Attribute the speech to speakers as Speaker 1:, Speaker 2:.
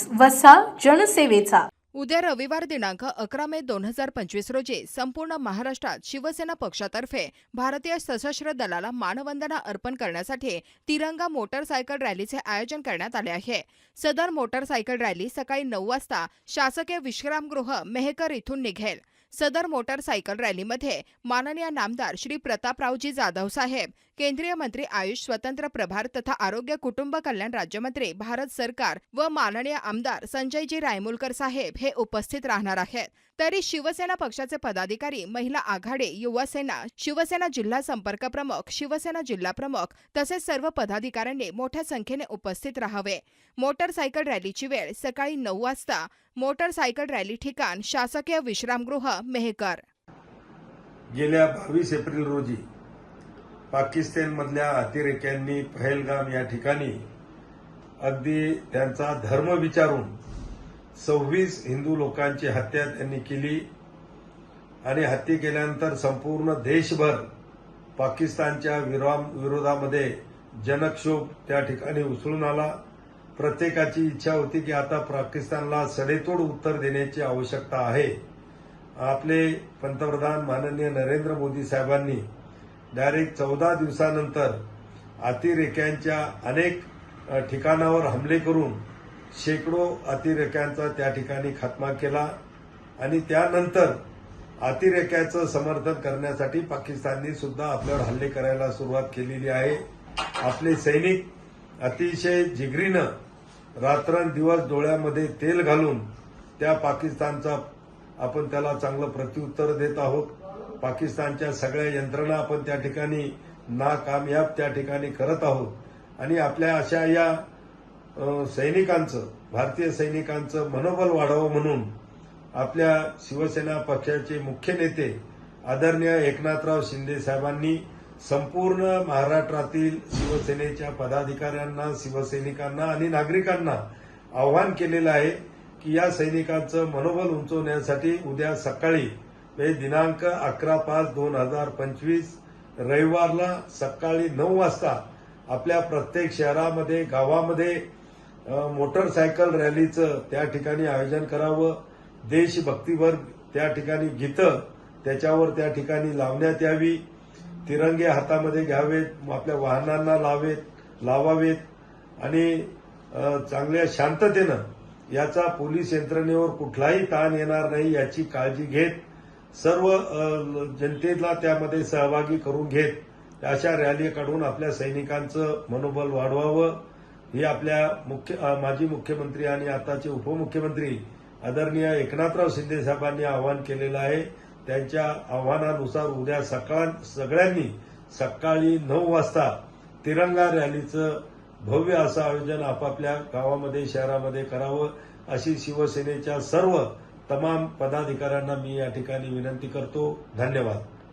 Speaker 1: News वसा जनसेवेचा.
Speaker 2: उद्या रविवार दिनांक अकरा मे दोन हजार पंचवीस रोजी संपूर्ण महाराष्ट्रात शिवसेना पक्षातर्फे भारतीय सशस्त्र दलाला मानवंदना अर्पण करण्यासाठी तिरंगा मोटरसायकल रॅलीचे आयोजन करण्यात आले आहे. सदर मोटरसायकल रॅली सकाळी नऊ वाजता शासकीय विश्रामगृह मेहकर इथून निघेल. सदर मोटरसायकल रॅलीमध्ये माननीय नामदार श्री प्रतापरावजी जाधव साहेब केंद्रीय मंत्री आयुष स्वतंत्र प्रभार तथा आरोग्य कुटुंब कल्याण राज्यमंत्री भारत सरकार व माननीय आमदार संजयजी रायमुलकर साहेब हे उपस्थित राहणार आहेत. तरी शिवसेना पक्षाचे पदाधिकारी महिला आघाडे युवासेना शिवसेना जिल्हा संपर्क प्रमुख शिवसेना जिल्हा प्रमुख तसेच सर्व पदाधिकाऱ्यांनी मोठ्या संख्येने उपस्थित राहावे. मोटरसायकल रॅलीची वेळ सकाळी नऊ वाजता. मोटरसायकल रॅली ठिकाण शासकीय विश्रामगृह मेहकर.
Speaker 3: गेल्या बावीस एप्रिल रोजी पाकिस्तानमधल्या अतिरेक्यांनी पहलगाम या ठिकाणी अगदी त्यांचा धर्म विचारून सव्वीस हिंदू लोकांची हत्या त्यांनी केली आणि हत्या केल्यानंतर संपूर्ण देशभर पाकिस्तानच्या विराम विरोधामध्ये जनक्षोभ त्या ठिकाणी उसळून आला. प्रत्येकाची इच्छा होती की आता पाकिस्तानला सडेतोड उत्तर देण्याची आवश्यकता आहे. आपले पंतप्रधान माननीय नरेंद्र मोदी साहेबांनी डायरेक्ट चौदा दिवसानंतर अतिरेक्यांच्या अनेक ठिकाणावर हमले करून शेकडो अतिरेक्यांचा त्या ठिकाणी खात्मा केला आणि त्यानंतर अतिरेक्याचं समर्थन करण्यासाठी पाकिस्ताननी सुद्धा आपल्यावर हल्ले करायला सुरुवात केलेली आहे. आपले सैनिक अतिशय जिगरीनं रात्रंदिवस डोळ्यामध्ये तेल घालून त्या पाकिस्तानचा आपण त्याला चांगलं प्रत्युत्तर देत आहोत. पाकिस्तानच्या सगळ्या यंत्रणा आपण त्या ठिकाणी नाकामयाब त्या ठिकाणी करत आहोत. आणि आपल्या अशा या सैनिकांचं भारतीय सैनिकांचं मनोबल वाढावं म्हणून आपल्या शिवसेना पक्षाचे मुख्य नेते आदरणीय एकनाथराव शिंदे साहेबांनी संपूर्ण महाराष्ट्रातील शिवसेनेच्या पदाधिकाऱ्यांना शिवसैनिकांना आणि नागरिकांना आवाहन केलेलं आहे की या सैनिकांचं मनोबल उंचवण्यासाठी उद्या सकाळी दिनांक अकरा पाच दोन हजार पंचवीस रविवारला सकाळी नऊ वाजता आपल्या प्रत्येक शहरामध्ये गावामध्ये मोटरसायकल रॅलीचं त्या ठिकाणी आयोजन करावं. देशभक्तीवर त्या ठिकाणी गीतं त्याच्यावर त्या ठिकाणी लावण्यात यावी. तिरंगे हातामध्ये घ्यावेत आपल्या वाहनांना लावेत लावावेत. आणि चांगल्या शांततेनं याचा पोलीस यंत्रणेवर कुठलाही ताण येणार नाही याची काळजी घेत सर्व जनतेला त्यामध्ये सहभागी करून घेत अशा रॅली काढून आपल्या सैनिकांचं मनोबल वाढवावं. ही आपल्या मुख्य माजी मुख्यमंत्री आणि आताचे उपमुख्यमंत्री आदरणीय एकनाथराव शिंदे साहेबांनी आवाहन केलेलं आहे. त्यांच्या आव्हानानुसार उद्या सकाळ सगळ्यांनी सकाळी नऊ वाजता तिरंगा रॅलीचं भव्य असं आयोजन आपापल्या गावामध्ये शहरामध्ये करावं अशी शिवसेनेच्या सर्व तमाम पदाधिकाऱ्यांना मी या ठिकाणी विनंती करतो. धन्यवाद.